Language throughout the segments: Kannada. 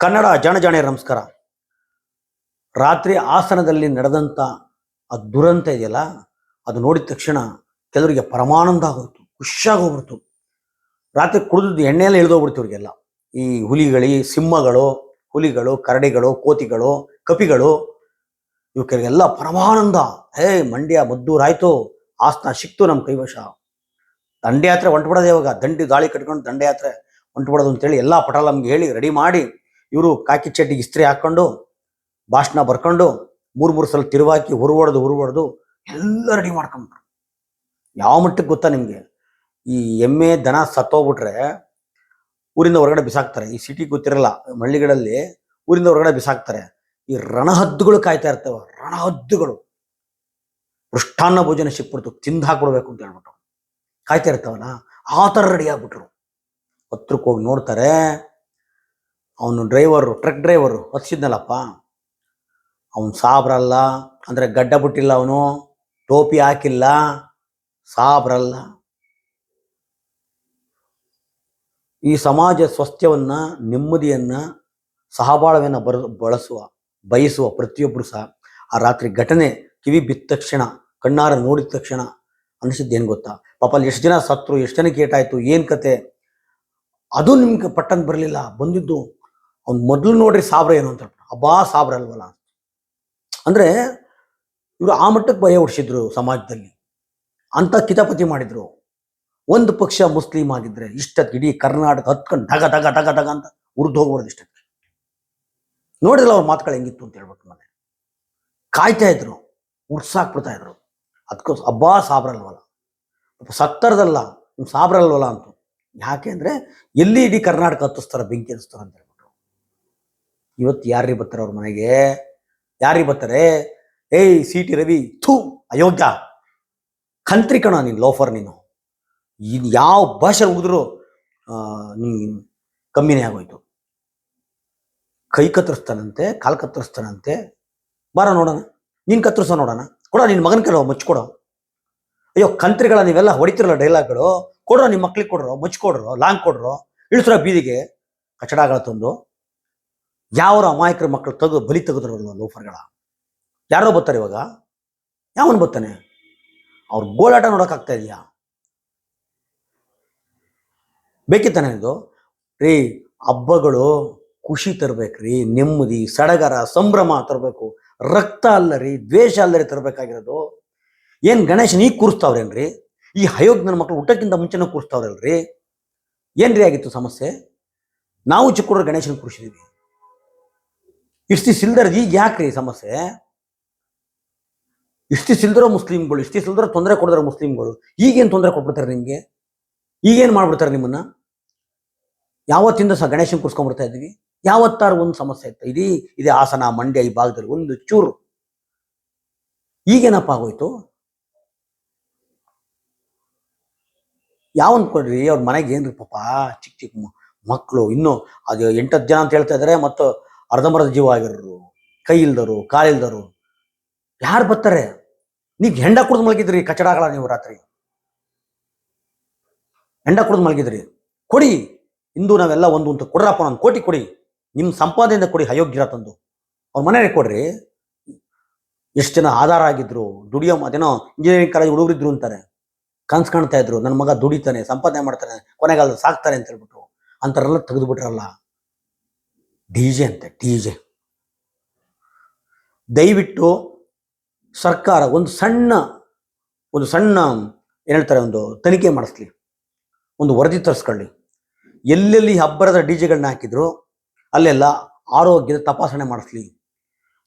ಕನ್ನಡ ಜಾಣ ಜಾಣೆ ನಮಸ್ಕಾರ. ರಾತ್ರಿ ಆಸನದಲ್ಲಿ ನಡೆದಂಥ ಆ ದುರಂತ ಇದೆಯಲ್ಲ, ಅದು ನೋಡಿದ ತಕ್ಷಣ ಕೆಲವರಿಗೆ ಪರಮಾನಂದ ಆಗೋಯ್ತು ಖುಷಿಯಾಗಿ ಹೋಗ್ಬಿಡ್ತು ರಾತ್ರಿ ಕುಡಿದು ಎಣ್ಣೆ ಎಲ್ಲ ಇಳಿದೋಗ್ಬಿಡ್ತು ಇವರಿಗೆಲ್ಲ. ಈ ಹುಲಿಗಳಿ ಸಿಂಹಗಳು, ಹುಲಿಗಳು, ಕರಡಿಗಳು, ಕೋತಿಗಳು, ಕಪಿಗಳು, ಇವಕ್ಕೆಲ್ಲ ಪರಮಾನಂದ. ಹೇ, ಮಂಡ್ಯ ಮದ್ದೂರಾಯ್ತು ಆಸ್ನ ಸಿಕ್ತು ನಮ್ಮ ಕೈವಶ. ದಂಡಯಾತ್ರೆ ಹೊಂಟ್ಬಿಡೋದು ಇವಾಗ ದಂಡಿ ದಾಳಿ ಕಟ್ಕೊಂಡು ದಂಡಯಾತ್ರೆ ಹೊಂಟ್ಬಿಡೋದು ಅಂತೇಳಿ ಎಲ್ಲ ಪಟಾಲಮ್ಗೆ ಹೇಳಿ ರೆಡಿ ಮಾಡಿ ಇವರು ಕಾಕಿ ಚಡ್ಡಿಗೆ ಇಸ್ತ್ರಿ ಹಾಕೊಂಡು, ಭಾಷಣ ಬರ್ಕೊಂಡು, ಮೂರು ಮೂರು ಸಲ ತಿರುವಾಕಿ ಹುರುವಡ್ದು ಹುರುವಡ್ದು ಎಲ್ಲ ರೆಡಿ ಮಾಡ್ಕೊಂಡ್ರು. ಯಾವ ಮಟ್ಟಕ್ಕೆ ಗೊತ್ತಾ ನಿಮಗೆ? ಈ ಎಮ್ಮೆ, ದನ ಸತ್ತೋಗ್ಬಿಟ್ರೆ ಊರಿಂದ ಹೊರಗಡೆ ಬಿಸಾಕ್ತಾರೆ. ಈ ಸಿಟಿ ಗೊತ್ತಿರಲ್ಲ, ಮಳ್ಳಿಗಳಲ್ಲಿ ಊರಿಂದ ಹೊರಗಡೆ ಬಿಸಾಕ್ತಾರೆ. ಈ ರಣಹದ್ದುಗಳು ಕಾಯ್ತಾ ಇರ್ತವೆ, ರಣಹದ್ದುಗಳು. ಮೃಷ್ಟಾನ್ನ ಭೋಜನ ಸಿಕ್ಬಿಡ್ತು, ತಿಂದು ಹಾಕ್ಬಿಡ್ಬೇಕು ಅಂತ ಹೇಳ್ಬಿಟ್ಟು. ಕಾಯ್ತಾ ಇರ್ತಾವಲ್ಲ, ಆ ಥರ ರೆಡಿ ಆಗ್ಬಿಟ್ರು. ಹತ್ರಕ್ಕೆ ಹೋಗಿ ನೋಡ್ತಾರೆ ಅವನು ಡ್ರೈವರು ಟ್ರಕ್ ಡ್ರೈವರು ಹತ್ಸಿದ್ನಲ್ಲಪ್ಪ. ಅವನು ಸಾಬ್ರಲ್ಲ, ಅಂದರೆ ಗಡ್ಡ ಬಿಟ್ಟಿಲ್ಲ ಅವನು, ಟೋಪಿ ಹಾಕಿಲ್ಲ, ಸಾಬ್ರಲ್ಲ. ಈ ಸಮಾಜ ಸ್ವಸ್ಥ್ಯವನ್ನು, ನೆಮ್ಮದಿಯನ್ನು ಸಹಬಾಳವನ್ನು ಬರ, ಬಳಸುವ, ಬಯಸುವ ಪ್ರತಿಯೊಬ್ಬರು ಸಹ ಆ ರಾತ್ರಿ ಘಟನೆ ಕಿವಿ ಬಿದ್ದ ತಕ್ಷಣ, ಕಣ್ಣಾರ ನೋಡಿದ ತಕ್ಷಣ ಅನಿಸಿದ್ದೇನು ಗೊತ್ತಾ? ಪಾಪ ಎಷ್ಟು ಜನ ಸತ್ರು, ಎಷ್ಟು ಜನಕ್ಕೆ ಏಟಾಯಿತು, ಏನು ಕತೆ? ಅದು ನಿಮ್ಗೆ ಪಟ್ಟಂತ ಬರಲಿಲ್ಲ. ಬಂದಿದ್ದು ಅವ್ನು ಮೊದಲು ನೋಡ್ರಿ ಸಾಬ್ರ ಏನು ಅಂತ ಹೇಳ್ಬಿಟ್ಟು, ಅಬ್ಬಾ ಸಾಬ್ರ ಅಲ್ವಲ್ಲ ಅಂದ್ರೆ ಇವರು ಆ ಮಟ್ಟಕ್ಕೆ ಭಯ ಹುಡ್ಸಿದ್ರು ಸಮಾಜದಲ್ಲಿ. ಅಂತ ಕಿತಾಪತಿ ಮಾಡಿದ್ರು. ಒಂದು ಪಕ್ಷ ಮುಸ್ಲಿಂ ಆಗಿದ್ರೆ ಇಷ್ಟಕ್ಕೆ ಇಡೀ ಕರ್ನಾಟಕ ಹತ್ಕೊಂಡು ಧಗ ಧಗ ಧಗ ಧಗ ಅಂತ ಉರ್ದು ಹೋಗ್ಬಾರ್ದು ಇಷ್ಟಕ್ಕೆ ನೋಡಿದ್ರಲ್ಲ ಅವ್ರ ಮಾತುಗಳು ಹೆಂಗಿತ್ತು ಅಂತ ಹೇಳ್ಬಿಟ್ಟು ಮನೆ ಕಾಯ್ತಾ ಇದ್ರು. ಉರ್ಸಾಕ್ಬಿಡ್ತಾ ಇದ್ರು. ಅದಕ್ಕೋಸ್ ಅಬ್ಬಾ ಸಾಬ್ರಲ್ವಲ್ಲ ಸತ್ತರದಲ್ಲ. ಸಾಬ್ರ ಸಾಬ್ರಲ್ವಲ್ಲ ಅಂತ. ಯಾಕೆ ಅಂದ್ರೆ ಎಲ್ಲಿ ಇಡೀ ಕರ್ನಾಟಕ ಹತ್ತಿಸ್ತಾರ ಬೆಂಕಿ ಹತ್ತಿಸ್ತಾರ ಅಂತ ಇವತ್ತು ಯಾರ್ರಿ ಬರ್ತಾರೆ ಅವ್ರ ಮನೆಗೆ? ಯಾರಿಗೆ ಬರ್ತಾರೆ? ಏಯ್ ಸಿ ಟಿ ರವಿ, ಥೂ ಅಯೋಗ್ಯ ಕಂತ್ರಿ ಕಣ ನೀನು, ಲೋಫರ್ ನೀನು. ಇದು ಯಾವ ಭಾಷೆ ಉಗಿದ್ರು ನೀನು ಕಮ್ಮಿನೇ ಆಗೋಯ್ತು. ಕೈ ಕತ್ತರಿಸ್ತಾನಂತೆ, ಕಾಲು ಕತ್ತರಿಸ್ತಾನಂತೆ. ಬಾರ ನೋಡೋಣ. ನೀನು ಕತ್ತರಿಸೋ ನೋಡೋಣ. ಕೊಡ ನಿನ್ನ ಮಗನ ಕೆಲವು ಮುಚ್ಕೊಡೋ. ಅಯ್ಯೋ ಕಂತ್ರಿಗಳ ನೀವೆಲ್ಲ ಹೊಡಿತಿರಲ್ಲ ಡೈಲಾಗ್ಗಳು. ಕೊಡ್ರೋ ನಿಮ್ಮ ಮಕ್ಳಿಗೆ ಕೊಡ್ರೋ, ಮುಚ್ಕೊಡ್ರೋ, ಲಾಂಗ್ ಕೊಡ್ರೋ, ಇಳಿಸ್ರೋ ಬೀದಿಗೆ. ಕಚಡಗಳ ತಂದು. ಯಾವ ಅಮಾಯಕರ ಮಕ್ಕಳು ತೆಗೆದು ಬಲಿ ತೆಗೆದ್ರಲ್ಲ ಲೋಫರ್ಗಳ? ಯಾರೋ ಬರ್ತಾರೆ ಇವಾಗ? ಯಾವನ್ ಬರ್ತಾನೆ? ಅವ್ರ ಗೋಳಾಟ ನೋಡೋಕ್ಕಾಗ್ತಾ ಇದೆಯಾ? ಬೇಕಿತ್ತಾನೆ ಇದು ರೀ, ಹಬ್ಬಗಳು ಖುಷಿ ತರಬೇಕ್ರಿ, ನೆಮ್ಮದಿ, ಸಡಗರ, ಸಂಭ್ರಮ ತರಬೇಕು, ರಕ್ತ ಅಲ್ಲ ರೀ ದ್ವೇಷ ಅಲ್ಲರಿ ತರಬೇಕಾಗಿರೋದು. ಏನ್ ಗಣೇಶನ ಈಗ ಕೂರಿಸ್ತಾವ್ರೇನ್ರಿ? ಈ ಅಯೋಗ್ಯನ ಮಕ್ಕಳು ಊಟಕ್ಕಿಂತ ಮುಂಚೆನೂ ಕೂರಿಸ್ತಾವ್ರಲ್ರಿ? ಏನ್ರಿ ಆಗಿತ್ತು ಸಮಸ್ಯೆ? ನಾವು ಚಿಕ್ಕ ಗಣೇಶನ ಕೂರಿಸಿದೀವಿ. ಇಷ್ಟಿ ಸಿಲ್ದರ್ ಈಗ ಯಾಕ್ರಿ ಸಮಸ್ಯೆ? ಇಷ್ಟಿ ಸಿಲ್ದರೋ ಮುಸ್ಲಿಮ್ಗಳು, ಇಷ್ಟಿ ಸಿಲ್ದರೋ ತೊಂದರೆ ಕೊಡಿದ್ರೆ ಮುಸ್ಲಿಮ್ಗಳು, ಈಗೇನು ತೊಂದರೆ ಕೊಟ್ಬಿಡ್ತಾರೆ ನಿಮಗೆ? ಈಗೇನು ಮಾಡ್ಬಿಡ್ತಾರೆ ನಿಮ್ಮನ್ನ? ಯಾವತ್ತಿಂದ ಸಹ ಗಣೇಶನ್ ಕೂರ್ಸ್ಕೊಂಡ್ಬಿಡ್ತಾ ಇದ್ವಿ ಯಾವತ್ತಾರು ಒಂದು ಸಮಸ್ಯೆ ಇತ್ತು? ಇದೀ ಇದೇ ಹಾಸನ, ಮಂಡ್ಯ ಈ ಭಾಗದಲ್ಲಿ ಒಂದು ಚೂರು. ಈಗೇನಪ್ಪ ಆಗೋಯ್ತು? ಯಾವನ್ ಕೊಡ್ರಿ? ಅವ್ರ ಮನೆಗೆ ಏನ್ರಿ ಪಾಪ? ಚಿಕ್ಕ ಚಿಕ್ಕ ಮಕ್ಕಳು ಇನ್ನು ಅದು ಎಂಟತ್ತು ಜನ ಅಂತ ಹೇಳ್ತಾ ಇದಾರೆ, ಮತ್ತು ಅರ್ಧಂಬರ್ಧ ಜೀವ ಆಗಿರೋರು, ಕೈ ಇಲ್ದರು ಕಾಲಿಲ್ದರು ಯಾರು ಬರ್ತಾರೆ? ನೀವು ಹೆಂಡ ಕುಡ್ದು ಮಲಗಿದ್ರಿ ಕಚಡಾಗಳ ನೀವು ರಾತ್ರಿ. ಹೆಂಡ ಕುಡ್ದು ಮಲಗಿದ್ರಿ. ಕೊಡಿ, ಇಂದು ನಾವೆಲ್ಲ ಒಂದು ಅಂತ ಕೊಡ್ರಪ್ಪ ನಾನು ಕೋಟಿ ಕೊಡಿ. ನಿಮ್ಮ ಸಂಪಾದನೆಯಿಂದ ಕೊಡಿ, ಅಯೋಗ್ಯರ ತಂದು. ಅವ್ರ ಮನೆಗೆ ಕೊಡ್ರಿ. ಎಷ್ಟು ಜನ ಆಧಾರ ಆಗಿದ್ರು, ದುಡಿಯೋ ಅದೇನೋ ಇಂಜಿನಿಯರಿಂಗ್ ಕಾಲೇಜ್ ಹುಡುಗರಿದ್ರು ಅಂತಾರೆ. ಕನ್ಸ್ ಕಾಣ್ತಾ ಇದ್ರು ನನ್ನ ಮಗ ದುಡಿತಾನೆ, ಸಂಪಾದನೆ ಮಾಡ್ತಾನೆ, ಕೊನೆಗಾಲದಲ್ಲಿ ಸಾಕ್ತಾರೆ ಅಂತ ಹೇಳ್ಬಿಟ್ಟು ಅಂತಾರೆಲ್ಲ ತೆಗೆದು ಬಿಟ್ರಲ್ಲ ಡಿ ಜೆ ಅಂತೆ, ಡಿ ಜೆ. ದಯವಿಟ್ಟು ಸರ್ಕಾರ ಒಂದು ಸಣ್ಣ ಒಂದು ಸಣ್ಣ, ಏನು ಹೇಳ್ತಾರೆ, ಒಂದು ತನಿಖೆ ಮಾಡಿಸ್ಲಿ. ಒಂದು ವರದಿ ತರಿಸ್ಕೊಳ್ಳಿ. ಎಲ್ಲೆಲ್ಲಿ ಹಬ್ಬರದ ಡಿ ಜೆಗಳನ್ನ ಹಾಕಿದ್ರು, ಅಲ್ಲೆಲ್ಲ ಆರೋಗ್ಯದ ತಪಾಸಣೆ ಮಾಡಿಸ್ಲಿ.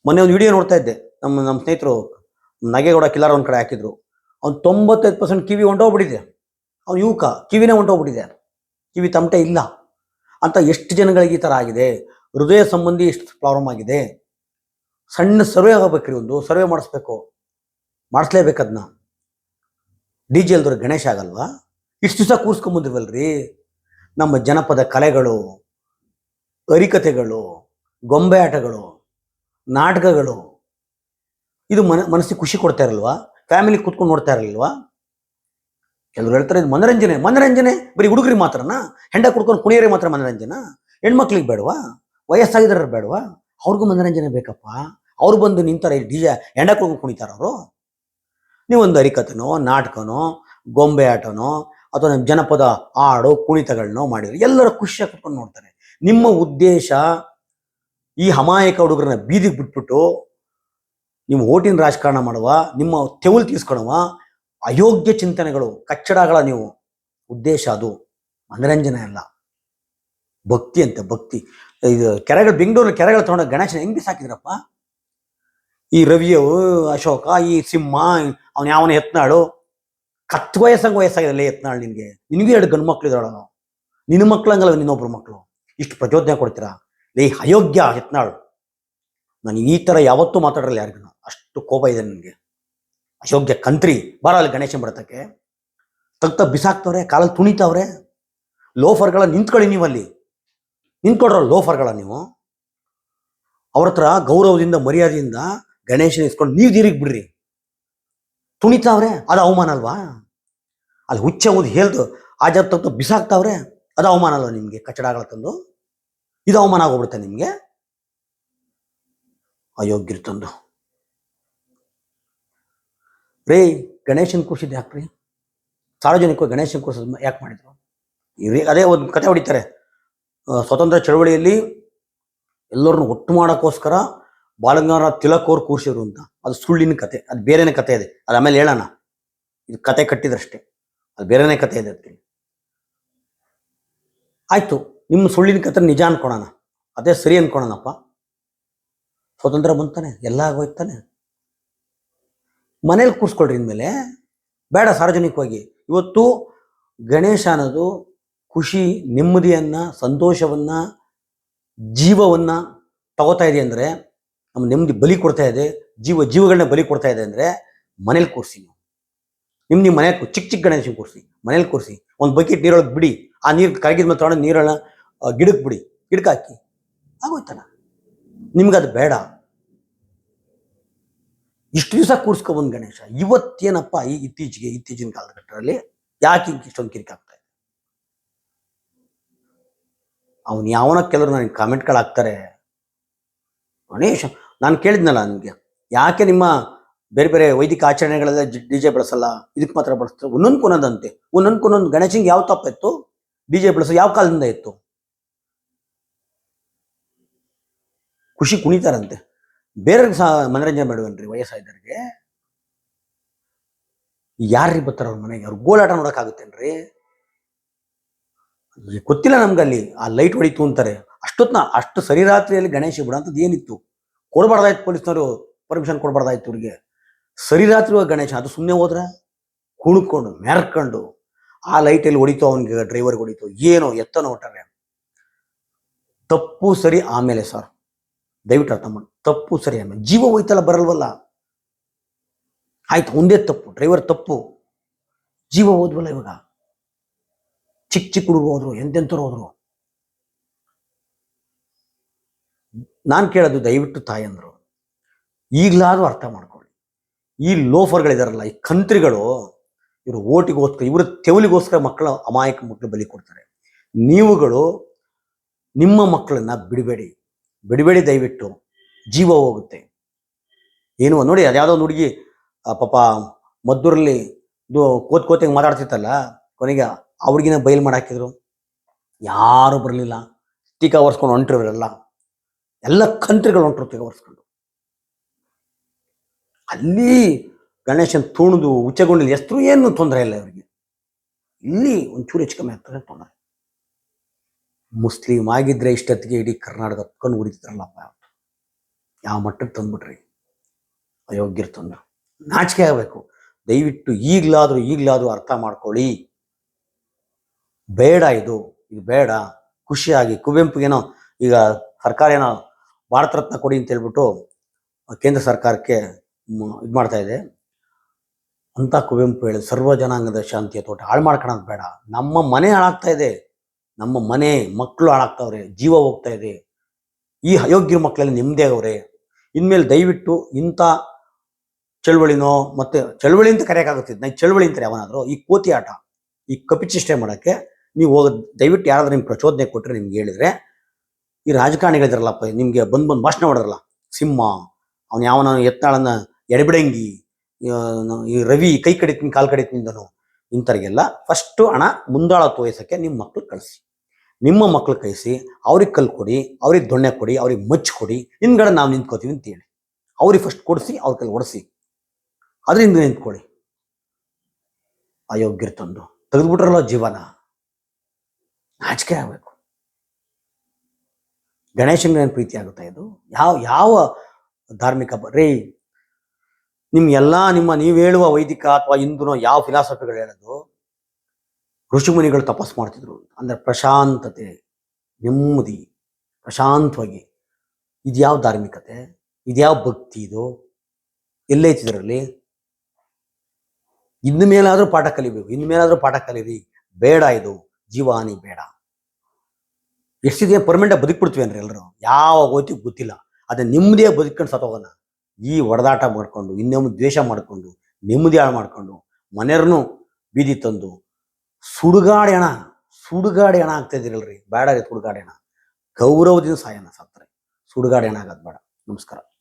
ಮೊನ್ನೆ ಒಂದು ವಿಡಿಯೋ ನೋಡ್ತಾ ಇದ್ದೆ, ನಮ್ಮ ನಮ್ಮ ಸ್ನೇಹಿತರು ನಗೆಗೌಡ ಕಿಲಾರ ಒಂದು ಕಡೆ ಹಾಕಿದ್ರು. ಅವ್ನು ತೊಂಬತ್ತೈದು ಪರ್ಸೆಂಟ್ ಕಿವಿ ಹೊಂಟೋಗ್ಬಿಟ್ಟಿದೆ. ಅವ್ನು ಯುವಕ ಕಿವಿನೇ ಹೊಂಟೋಗ್ಬಿಟ್ಟಿದೆ. ಕಿವಿ ತಮಟೆ ಇಲ್ಲ. ಅಂತ ಎಷ್ಟು ಜನಗಳಿಗೆ ಈ ಥರ ಆಗಿದೆ? ಹೃದಯ ಸಂಬಂಧಿ ಇಷ್ಟು ಪ್ರಾಬ್ಲಮ್ ಆಗಿದೆ. ಸಣ್ಣ ಸರ್ವೆ ಆಗಬೇಕ್ರಿ ಒಂದು, ಸರ್ವೆ ಮಾಡಿಸ್ಬೇಕು. ಮಾಡಿಸ್ಲೇಬೇಕು ಅದನ್ನ ಡಿ ಜಿ ಎಲ್ದವ್ರಿಗೆ ಗಣೇಶ ಆಗಲ್ವಾ? ಇಷ್ಟು ದಿವಸ ಕೂರಿಸ್ಕೊಂಬಂದಿರ್ವಲ್ರಿ ನಮ್ಮ ಜನಪದ ಕಲೆಗಳು ಅರಿಕತೆಗಳು ಗೊಂಬೆ ಆಟಗಳು, ನಾಟಕಗಳು. ಇದು ಮನ, ಮನಸ್ಸಿಗೆ ಖುಷಿ ಕೊಡ್ತಾ ಇರಲ್ವಾ? ಫ್ಯಾಮಿಲಿ ಕೂತ್ಕೊಂಡು ನೋಡ್ತಾ ಇರಲ್ವಾ? ಕೆಲವ್ರು ಹೇಳ್ತಾರೆ ಇದು ಮನರಂಜನೆ ಮನರಂಜನೆ. ಬರೀ ಹುಡುಗರಿಗೆ ಮಾತ್ರನಾ? ಹೆಂಡ ಕುಡ್ಕೊಂಡು ಕುಣಿಯರಿಗೆ ಮಾತ್ರ ಮನರಂಜನಾ? ಹೆಣ್ಮಕ್ಳಿಗೆ ಬೇಡವಾ? ವಯಸ್ಸಾಗಿದ್ದಾರೆ ಬೇಡವಾ? ಅವ್ರಿಗೂ ಮನೋರಂಜನೆ ಬೇಕಪ್ಪ? ಅವ್ರು ಬಂದು ನಿಂತಾರೆ ಡಿ ಜೆ ಎಂಡಕ್ಕೆ ಕುಣಿತಾರ ಅವರು? ನೀವೊಂದು ಹರಿಕಥೆನೋ, ನಾಟಕನೋ, ಗೊಂಬೆ ಆಟನೋ, ಅಥವಾ ನಿಮ್ಮ ಜನಪದ ಹಾಡು, ಕುಣಿತಗಳನ್ನೋ ಮಾಡಿದ್ರೆ ಎಲ್ಲರೂ ಖುಷಿಯಾಗಿ ಕುತ್ಕೊಂಡು ನೋಡ್ತಾರೆ. ನಿಮ್ಮ ಉದ್ದೇಶ ಈ ಅಮಾಯಕ ಹುಡುಗರನ್ನ ಬೀದಿಗೆ ಬಿಟ್ಬಿಟ್ಟು ನಿಮ್ಮ ಓಟಿನ ರಾಜಕಾರಣ ಮಾಡುವ, ನಿಮ್ಮ ತೆವಲು ತೀಸ್ಕೊಳುವ ಅಯೋಗ್ಯ ಚಿಂತನೆಗಳು, ಕಚ್ಚಡಗಳ ನೀವು ಉದ್ದೇಶ ಅದು. ಮನರಂಜನೆ ಅಲ್ಲ. ಭಕ್ತಿ ಅಂತೆ ಭಕ್ತಿ. ಇದು ಕೆರೆಗಳು ಬೆಂಗಳೂರು ಕೆರೆಗಳು ತಗೊಂಡ ಗಣೇಶನ ಹೆಂಗ್ ಸಾಕಿದ್ರಪ್ಪ? ಈ ರವಿಯವು ಅಶೋಕ, ಈ ಸಿಂಹ, ಅವನ ಯಾವನ ಎತ್ನಾಳು ಕತ್ ವಯಸ್ಸಂಗ ವಯಸ್ಸಾಗಿದೆ ಎತ್ನಾಳು ನಿನಗೆ. ನಿನಗೂ ಎರಡು ಗಂಡು ಮಕ್ಳು ಇದ್ದಾಳ ನಿನ್ನ ಮಕ್ಳಂಗಲ್ಲ ನಿನ್ನೊಬ್ರು ಮಕ್ಕಳು ಇಷ್ಟು ಪ್ರಚೋದನೆ ಕೊಡ್ತೀರಾ? ಲೇ, ಅಯೋಗ್ಯ ಎತ್ನಾಳು ನಾನು ಈ ತರ ಯಾವತ್ತೂ ಮಾತಾಡಲ್ಲ ಯಾರಿಗೂ ಅಷ್ಟು ಕೋಪ ಇದೆ ನನಗೆ. ಅಯೋಗ್ಯ ಕಂತ್ರಿ. ಬಾರ ಅಲ್ಲಿ ಗಣೇಶನ್ ಬರ್ತಕ್ಕೆ ತಗ್ತ ಬಿಸಾಕ್ತವ್ರೆ ಕಾಲಲ್ಲಿ ತುಣಿತವ್ರೆ. ಲೋಫರ್ಗಳ ನಿಂತ್ಕೊಳ್ಳಿ ನೀವಲ್ಲಿ. ನಿಂತ್ಕೊಡ್ರ ಲೋಫರ್ಗಳ ನೀವು? ಅವ್ರ ಹತ್ರ ಗೌರವದಿಂದ, ಮರ್ಯಾದೆಯಿಂದ ಗಣೇಶನ ಇಸ್ಕೊಂಡು ನೀವು ದೀರಿಗೆ ಬಿಡ್ರಿ. ತುಣಿತಾವ್ರೆ ಅದು ಅವಮಾನ ಅಲ್ವಾ? ಅಲ್ಲಿ ಹುಚ್ಚ ಓದಿ ಹೇಳ್ದು ಆ ಜಾಗ ತಂದು ಬಿಸಾಕ್ತಾವ್ರೆ ಅದು ಅವಮಾನ ಅಲ್ವಾ ನಿಮ್ಗೆ ಕಚ್ಚಡಗಳ ತಂದು? ಇದು ಅವಮಾನ ಆಗೋಗ್ಬಿಡುತ್ತೆ ನಿಮ್ಗೆ? ಅಯೋಗ್ಯರು ತಂದು. ರೇ, ಗಣೇಶನ್ ಕೂರಿಸಿದ್ದು ಯಾಕ್ರಿ? ಸಾರ್ವಜನಿಕವಾಗಿ ಗಣೇಶನ್ ಕೂರಿಸೋದು ಯಾಕೆ ಮಾಡಿದ್ರು? ಅದೇ ಒಂದು ಕತೆ ಹೊಡಿತಾರೆ. ಸ್ವತಂತ್ರ ಚಳವಳಿಯಲ್ಲಿ ಎಲ್ಲರನ್ನು ಒಟ್ಟು ಮಾಡೋಕ್ಕೋಸ್ಕರ ಬಾಲಗಂಗಾಧರ ತಿಲಕ್ ಅವ್ರು ಕೂರಿಸಿದ್ರು ಅಂತ. ಅದು ಸುಳ್ಳಿನ ಕತೆ, ಅದು ಬೇರೆನೇ ಕತೆ ಇದೆ. ಅದು ಆಮೇಲೆ ಹೇಳೋಣ. ಇದು ಕತೆ ಕಟ್ಟಿದ್ರಷ್ಟೇ. ಅದು ಬೇರೆನೇ ಕತೆ ಇದೆ ಅದಕ್ಕೆ. ಆಯಿತು, ನಿಮ್ಮ ಸುಳ್ಳಿನ ಕತೆ ನಿಜ ಅನ್ಕೊಳೋಣ. ಅದೇ ಸರಿ ಅನ್ಕೊಳೋಣಪ್ಪ. ಸ್ವತಂತ್ರ ಬಂತಾನೆ, ಎಲ್ಲ ಆಗೋಯ್ತಾನೆ. ಮನೇಲಿ ಕೂರಿಸ್ಕೊಳ್ರಿ ಇನ್ಮೇಲೆ ಬೇಡ ಸಾರ್ವಜನಿಕವಾಗಿ. ಇವತ್ತು ಗಣೇಶ ಅನ್ನೋದು ಖುಷಿ, ನೆಮ್ಮದಿಯನ್ನು, ಸಂತೋಷವನ್ನ, ಜೀವವನ್ನ ತಗೋತಾ ಇದೆ ಅಂದ್ರೆ ನಮ್ಮ ನೆಮ್ಮದಿ ಬಲಿ ಕೊಡ್ತಾ ಇದೆ, ಜೀವ ಜೀವಗಳನ್ನ ಬಲಿ ಕೊಡ್ತಾ ಇದೆ ಅಂದ್ರೆ, ಮನೇಲಿ ಕೂರಿಸಿ ನೀವು. ನಿಮ್ಮ ನಿಮ್ಮ ಮನೆ ಚಿಕ್ಕ ಚಿಕ್ಕ ಗಣೇಶನ ಕೂರಿಸಿ, ಮನೇಲಿ ಕೂರಿಸಿ. ಒಂದು ಬಕೆಟ್ ನೀರೊಳಗೆ ಬಿಡಿ. ಆ ನೀರು ಕರಗಿದ ಮೇಲೆ ತಗೊಂಡು ನೀರನ್ನ ಗಿಡಕ್ಕೆ ಬಿಡಿ. ಗಿಡಕ್ಕೆ ಹಾಕಿ. ಆಗೋಯ್ತಲ್ಲ? ನಿಮ್ಗೆ ಅದು ಬೇಡ. ಇಷ್ಟು ದಿವಸ ಕೂರಿಸ್ಕೊಬಂದು ಗಣೇಶ. ಇವತ್ತೇನಪ್ಪ ಈ ಇತ್ತೀಚೆಗೆ, ಇತ್ತೀಚಿನ ಕಾಲಘಟ್ಟದಲ್ಲಿ? ಯಾಕೆ ಇಷ್ಟೊಂದು ಕಿರಿಕ್ ಆಗ್ತಾ ಇದೆ ಅವನು ಯಾವನ ಕೆಲವರು ನನಗೆ ಕಾಮೆಂಟ್ಗಳು ಹಾಕ್ತಾರೆ. ಗಣೇಶ, ನಾನು ಕೇಳಿದ್ನಲ್ಲ ನನಗೆ ಯಾಕೆ ನಿಮ್ಮ ಬೇರೆ ಬೇರೆ ವೈದಿಕ ಆಚರಣೆಗಳೆಲ್ಲ ಡಿ ಜೆ ಬಳಸಲ್ಲ ಇದಕ್ಕೆ ಮಾತ್ರ ಬಳಸ್ತಾರೆ, ಒಂದೊಂದು ಕುನದಂತೆ, ಒಂದೊಂದು ಒಂದೊಂದು ಗಣೇಶಂಗೆ ಯಾವ ತಪ್ಪ ಇತ್ತು, ಡಿ ಜೆ ಬಳಸೋ ಯಾವ ಕಾಲದಿಂದ ಇತ್ತು? ಖುಷಿ ಕುಣಿತಾರಂತೆ. ಬೇರೆಯವ್ರಿಗೆ ಸಹ ಮನರಂಜನೆ ಮಾಡುವನ್ರಿ ವಯಸ್ಸಾದವ್ರಿಗೆ. ಯಾರ್ರಿ ಬರ್ತಾರ ಅವ್ರ ಮನೆಗೆ? ಅವ್ರು ಗೋಳಾಟ ನೋಡೋಕ್ಕಾಗುತ್ತೇನ್ರಿ? ಗೊತ್ತಿಲ್ಲ ನಮ್ಗಲ್ಲಿ. ಆ ಲೈಟ್ ಹೊಡಿತು ಅಂತಾರೆ. ಅಷ್ಟೊತ್ನ, ಅಷ್ಟು ಸರಿ ರಾತ್ರಿಯಲ್ಲಿ ಗಣೇಶ ಬಿಡೋಂಥದ್ದು ಏನಿತ್ತು? ಕೊಡಬಾರ್ದಾಯ್ತು ಪೊಲೀಸ್ನವರು ಪರ್ಮಿಷನ್ ಕೊಡಬಾರ್ದಾಯ್ತು ಇವ್ರಿಗೆ. ಸರಿ ರಾತ್ರಿ ಹೋಗಿ ಗಣೇಶ, ಅದು ಸುಮ್ಮನೆ ಹೋದ್ರೆ? ಕುಣ್ಕೊಂಡು ಮೆರ್ಕೊಂಡು ಆ ಲೈಟಲ್ಲಿ ಹೊಡಿತು ಅವನಿಗೆ ಡ್ರೈವರ್ಗೆ ಹೊಡಿತು, ಏನೋ ಎತ್ತನೋ ಹೊಟ್ಟಾರೆ ತಪ್ಪು ಸರಿ ಆಮೇಲೆ ಸರ್ ದಯವಿಟ್ಟು ಅರ್ಥ ಮಾಡಿ, ತಪ್ಪು ಸರಿ ಆಮೇಲೆ. ಜೀವ ಹೋಯ್ತಲ್ಲ, ಬರಲ್ವಲ್ಲ? ಆಯ್ತು, ಒಂದೇ ತಪ್ಪು ಡ್ರೈವರ್ ತಪ್ಪು. ಜೀವ ಹೋದ್ವಲ್ಲ ಇವಾಗ? ಚಿಕ್ಕ ಚಿಕ್ಕ ಹುಡುಗರು ಹೋದ್ರು, ಎಂತೆಂಥವ್ರು ಹೋದ್ರು? ನಾನು ಕೇಳೋದು ದಯವಿಟ್ಟು ತಾಯಂದ್ರು, ಈಗಲಾದರೂ ಅರ್ಥ ಮಾಡ್ಕೊಳ್ಳಿ. ಈ ಲೋಫರ್ಗಳಿದಾರಲ್ಲ, ಈ ಕಂತ್ರಿಗಳು ಇವರು ಓಟಿಗೋಸ್ಕರ, ಇವರು ತೆವಲಿಗೋಸ್ಕರ ಮಕ್ಕಳ ಅಮಾಯಕ ಮಕ್ಕಳು ಬಲಿ ಕೊಡ್ತಾರೆ. ನೀವುಗಳು ನಿಮ್ಮ ಮಕ್ಕಳನ್ನ ಬಿಡಬೇಡಿ. ಬಿಡಬೇಡಿ ದಯವಿಟ್ಟು. ಜೀವ ಹೋಗುತ್ತೆ. ಏನು, ನೋಡಿ ಅದ್ಯಾವುದೋ ಹುಡುಗಿ ಪಾಪ ಮದ್ದೂರಲ್ಲಿ ಕೋತ್ ಕೋತಿಗೆ ಮಾತಾಡ್ತಿತ್ತಲ್ಲ, ಕೊನೆಗೆ ಹುಡುಗಿನ ಬಯಲು ಮಾಡಾಕಿದ್ರು. ಯಾರು ಬರಲಿಲ್ಲ. ಟೀಕಾ ಒರೆಸ್ಕೊಂಡು ಹೊಂಟಿರೋರೆಲ್ಲ. ಎಲ್ಲ ಕಂತ್ರಿಗಳು ಹೊಂಟರು ಟೀಕಾ ಒರೆಸ್ಕೊಂಡು. ಅಲ್ಲಿ ಗಣೇಶನ್ ತುಣಿದು ಉಚ್ಚಗೊಂಡಿಲ್ಲ ಎಷ್ಟು ಏನು ತೊಂದರೆ ಇಲ್ಲ ಅವರಿಗೆ ಇಲ್ಲಿ ಒಂಚೂರು ಹೆಚ್ಚು ಕಮ್ಮಿ ಆಗ್ತದೆ ತೊಂದರೆ. ಮುಸ್ಲಿಂ ಆಗಿದ್ರೆ ಇಷ್ಟೊತ್ತಿಗೆ ಇಡೀ ಕರ್ನಾಟಕ ಕಣ್ಣು ಉಳಿತಿದ್ರಲ್ಲಪ್ಪ ಯಾವ ಮಟ್ಟಕ್ಕೆ ತಂದ್ಬಿಟ್ರಿ? ಅಯೋಗ್ಯರು ತೊಂದರೆ. ನಾಚಿಕೆ ಆಗಬೇಕು. ದಯವಿಟ್ಟು ಈಗಲಾದರೂ ಈಗಲಾದರೂ ಅರ್ಥ ಮಾಡ್ಕೊಳ್ಳಿ. ಬೇಡ ಇದು ಇದು ಬೇಡ. ಖುಷಿಯಾಗಿ, ಕುವೆಂಪುಗೇನೋ ಈಗ ಸರ್ಕಾರ ಏನೋ ಭಾರತ ರತ್ನ ಕೊಡಿ ಅಂತ ಹೇಳ್ಬಿಟ್ಟು ಕೇಂದ್ರ ಸರ್ಕಾರಕ್ಕೆ ಇದು ಮಾಡ್ತಾ ಇದೆ. ಅಂತ ಕುವೆಂಪು ಹೇಳಿ, ಸರ್ವ ಜನಾಂಗದ ಶಾಂತಿಯ ತೋಟ. ಹಾಳು ಮಾಡ್ಕೊಳೋದು ಬೇಡ. ನಮ್ಮ ಮನೆ ಹಾಳಾಗ್ತಾ ಇದೆ. ನಮ್ಮ ಮನೆ ಮಕ್ಕಳು ಹಾಳಾಗ್ತಾವ್ರೆ. ಜೀವ ಹೋಗ್ತಾ ಇದೆ. ಈ ಅಯೋಗ್ಯ ಮಕ್ಕಳಲ್ಲಿ ನೆಮ್ಮದಿ ಆಗವ್ರೆ. ಇನ್ಮೇಲೆ ದಯವಿಟ್ಟು ಇಂಥ ಚಳುವಳಿನೋ ಮತ್ತೆ ಚಳುವಳಿ ಅಂತ ಕರೆಯೋಕ್ಕಾಗುತ್ತಿದ್ದು ಚಳವಳಿ ಚಳುವಳಿ ಅಂತಾರೆ ಯಾವನಾದರೂ, ಈ ಕೋತಿ ಆಟ, ಈ ಕಪಿಚೇಷ್ಟೆ ಮಾಡೋಕ್ಕೆ ನೀವು ಹೋಗ ದಯವಿಟ್ಟು ಯಾರಾದ್ರೂ ನಿಮ್ಗೆ ಪ್ರಚೋದನೆ ಕೊಟ್ಟರೆ ನಿಮ್ಗೆ ಹೇಳಿದ್ರೆ, ಈ ರಾಜಕಾರಣಿಗಳಿದ್ರಲ್ಲಪ್ಪ ನಿಮಗೆ ಬಂದು ಬಂದು ಭಾಷಣ ಮಾಡಿದ್ರಲ್ಲ ಸಿಂಹ, ಅವನು ಯಾವನ ಎತ್ತಾಳನ್ನ ಎಡಬಿಡಂಗಿ ಈ ರವಿ ಕೈ ಕಡಿತೀನಿ, ಕಾಲು ಕಡಿತೀನಿಂದನು ಇಂಥವ್ರಿಗೆಲ್ಲ ಫಸ್ಟು ಹಣ ಮುಂದಾಳ ತೋಯಿಸೋಕ್ಕೆ ನಿಮ್ಮ ಮಕ್ಕಳು ಕಳಿಸಿ. ನಿಮ್ಮ ಮಕ್ಕಳು ಕಳಿಸಿ, ಅವ್ರಿಗೆ ಕಲ್ ಕೊಡಿ, ಅವ್ರಿಗೆ ದೊಣ್ಣೆ ಕೊಡಿ, ಅವ್ರಿಗೆ ಮಚ್ಚು ಕೊಡಿ, ಹಿಂದ್ಗಡೆ ನಾವು ನಿಂತ್ಕೋತೀವಿ ಅಂತ ಹೇಳಿ. ಅವ್ರಿಗೆ ಫಸ್ಟ್ ಕೊಡಿಸಿ, ಅವ್ರ ಕೈಲಿ ಒಡಿಸಿ. ಅದರಿಂದ ನಿಂತ್ಕೊಳ್ಳಿ. ಅಯೋಗ್ಯರು ತಂದು. ತೆಗೆದ್ಬಿಟ್ರಲ್ಲ ಜೀವನ. ನಾಚಿಕೆ ಆಗಬೇಕು. ಗಣೇಶನ ಪ್ರೀತಿ ಆಗುತ್ತಾ ಇದು? ಯಾವ ಯಾವ ಧಾರ್ಮಿಕ ರೇ, ನಿಮ್ ಎಲ್ಲಾ ನಿಮ್ಮ ನೀವು ಹೇಳುವ ವೈದಿಕ ಅಥವಾ ಹಿಂದೂನೋ ಯಾವ ಫಿಲಾಸಫಿಗಳು ಹೇಳೋದು, ಋಷಿಮುನಿಗಳು ತಪಸ್ ಮಾಡ್ತಿದ್ರು ಅಂದ್ರೆ ಪ್ರಶಾಂತತೆ, ನೆಮ್ಮದಿ, ಪ್ರಶಾಂತವಾಗಿ. ಇದ್ಯಾವ ಧಾರ್ಮಿಕತೆ? ಇದ್ಯಾವ ಭಕ್ತಿ ಇದು? ಎಲ್ಲೈತಿ ಇದರಲ್ಲಿ? ಇನ್ನು ಮೇಲಾದ್ರೂ ಪಾಠ ಕಲಿಬೇಕು ಇನ್ನು ಮೇಲಾದರೂ ಪಾಠ ಕಲೀರಿ. ಬೇಡ ಇದು. ಜೀವಹಾನಿ ಬೇಡ. ಎಷ್ಟಿದೆ ಬದುಕ್ಬಿಡ್ತೀವಿ ಅಂದ್ರೆ ಎಲ್ಲರೂ ಯಾವ ಹೋಯ್ತಿಗೆ ಗೊತ್ತಿಲ್ಲ. ಅದೇ ನಿಮ್ಮದೇ ಬದುಕೊಂಡು ಸತ್ತೋಗೋಣ ಈ ಹೊಡೆದಾಟ ಮಾಡಿಕೊಂಡು, ಇನ್ನೊಮ್ಮೆ ದ್ವೇಷ ಮಾಡಿಕೊಂಡು, ನೆಮ್ಮದಿ ಹಾಳು ಮಾಡಿಕೊಂಡು, ಮನೆಯವ್ರನ್ನೂ ಬೀದಿ ತಂದು, ಸುಡುಗಾಡಿ ಹಣ ಸುಡುಗಾಡಿ ಹಣ ಆಗ್ತಾ ಬೇಡ ರೀ ಸುಡುಗಾಡಿ ಹಣ. ಗೌರವದಿಂದ ಸಾಯಣ ಸತ್ತರೆ. ಸುಡುಗಾಡಿ ಹಣ ಆಗೋದು ಬೇಡ. ನಮಸ್ಕಾರ.